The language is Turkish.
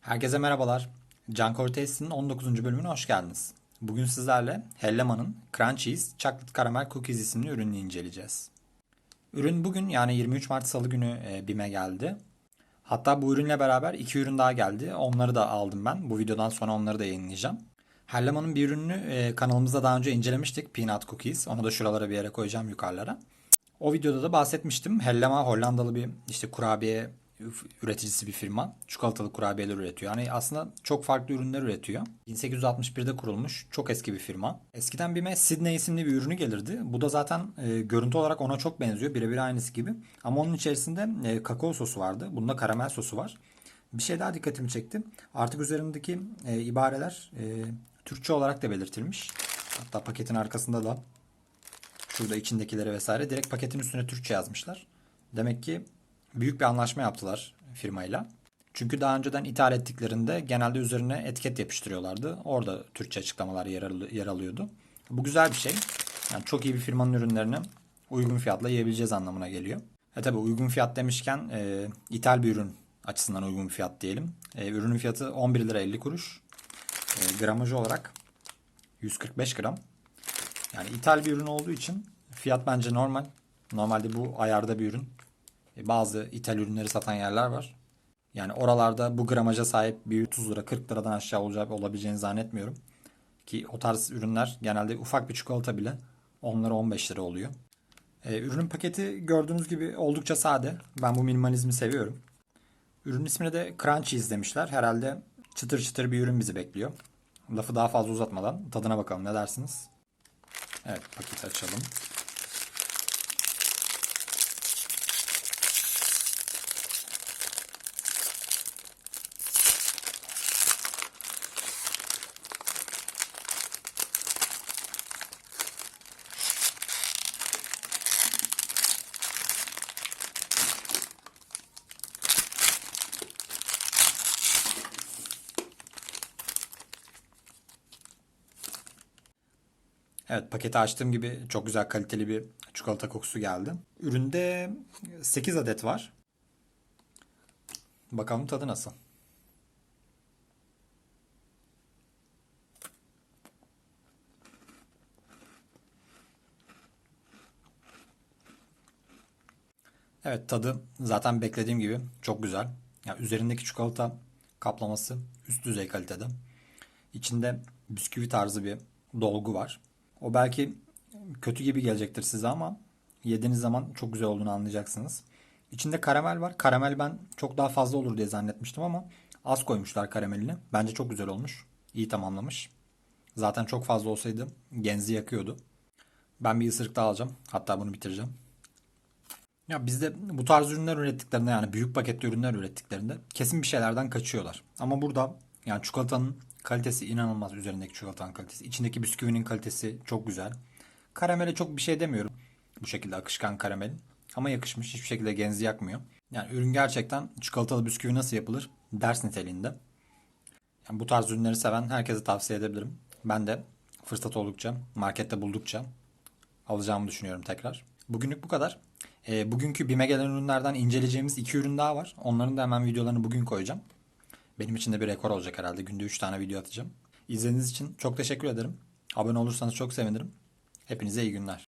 Herkese merhabalar. Can Cortez'in 19. bölümüne hoş geldiniz. Bugün sizlerle Hellema'nın Crunchies Chocolate Caramel Cookies isimli ürününü inceleyeceğiz. Ürün bugün yani 23 Mart Salı günü e, BİM'e geldi. Hatta bu ürünle beraber iki ürün daha geldi. Onları da aldım ben. Bu videodan sonra onları da yayınlayacağım. Hellema'nın bir ürününü e, kanalımızda daha önce incelemiştik. Peanut Cookies. Onu da şuralara bir yere koyacağım yukarılara. O videoda da bahsetmiştim. Hellema Hollandalı bir işte kurabiye üreticisi bir firma. Çikolatalı kurabiyeler üretiyor. Yani aslında çok farklı ürünler üretiyor. 1861'de kurulmuş. Çok eski bir firma. Eskiden BİM'e Sydney isimli bir ürünü gelirdi. Bu da zaten e, görüntü olarak ona çok benziyor. Birebir aynısı gibi. Ama onun içerisinde e, kakao sosu vardı. Bunda karamel sosu var. Bir şey daha dikkatimi çekti. Artık üzerindeki e, ibareler e, Türkçe olarak da belirtilmiş. Hatta paketin arkasında da Şurada içindekileri vesaire direkt paketin üstüne Türkçe yazmışlar. Demek ki büyük bir anlaşma yaptılar firmayla. Çünkü daha önceden ithal ettiklerinde genelde üzerine etiket yapıştırıyorlardı. Orada Türkçe açıklamalar yer, al- yer alıyordu. Bu güzel bir şey. Yani çok iyi bir firmanın ürünlerini uygun fiyatla yiyebileceğiz anlamına geliyor. E tabi uygun fiyat demişken e, ithal bir ürün açısından uygun fiyat diyelim. E, ürünün fiyatı 11 lira 50 kuruş. E, gramajı olarak 145 gram. Yani ithal bir ürün olduğu için fiyat bence normal. Normalde bu ayarda bir ürün. E, Bazı ithal ürünleri satan yerler var. Yani oralarda bu gramaja sahip bir 30 lira 40 liradan aşağı olacak olabileceğini zannetmiyorum. Ki o tarz ürünler genelde ufak bir çikolata bile 10 lira 15 lira oluyor. E, ürünün paketi gördüğünüz gibi oldukça sade. Ben bu minimalizmi seviyorum. Ürün ismini de Crunchies demişler. Herhalde çıtır çıtır bir ürün bizi bekliyor. Lafı daha fazla uzatmadan tadına bakalım ne dersiniz? Evet paketi açalım. Evet paketi açtığım gibi çok güzel kaliteli bir çikolata kokusu geldi. Üründe 8 adet var. Bakalım tadı nasıl. Evet tadı zaten beklediğim gibi çok güzel. Yani üzerindeki çikolata kaplaması üst düzey kalitede. İçinde bisküvi tarzı bir dolgu var. O belki kötü gibi gelecektir size ama yediğiniz zaman çok güzel olduğunu anlayacaksınız. İçinde karamel var. Karamel ben çok daha fazla olur diye zannetmiştim ama az koymuşlar karamelini. Bence çok güzel olmuş. İyi tamamlamış. Zaten çok fazla olsaydı genzi yakıyordu. Ben bir ısırık daha alacağım. Hatta bunu bitireceğim. Ya bizde bu tarz ürünler ürettiklerinde yani büyük paketli ürünler ürettiklerinde kesin bir şeylerden kaçıyorlar. Ama burada yani çikolatanın kalitesi inanılmaz üzerindeki çikolatanın kalitesi. İçindeki bisküvinin kalitesi çok güzel. Karamele çok bir şey demiyorum. Bu şekilde akışkan karamel. Ama yakışmış. Hiçbir şekilde genzi yakmıyor. Yani ürün gerçekten çikolatalı bisküvi nasıl yapılır ders niteliğinde. Yani bu tarz ürünleri seven herkese tavsiye edebilirim. Ben de fırsat oldukça, markette buldukça alacağımı düşünüyorum tekrar. Bugünlük bu kadar. E, bugünkü BİM'e gelen ürünlerden inceleyeceğimiz iki ürün daha var. Onların da hemen videolarını bugün koyacağım. Benim için de bir rekor olacak herhalde. Günde 3 tane video atacağım. İzlediğiniz için çok teşekkür ederim. Abone olursanız çok sevinirim. Hepinize iyi günler.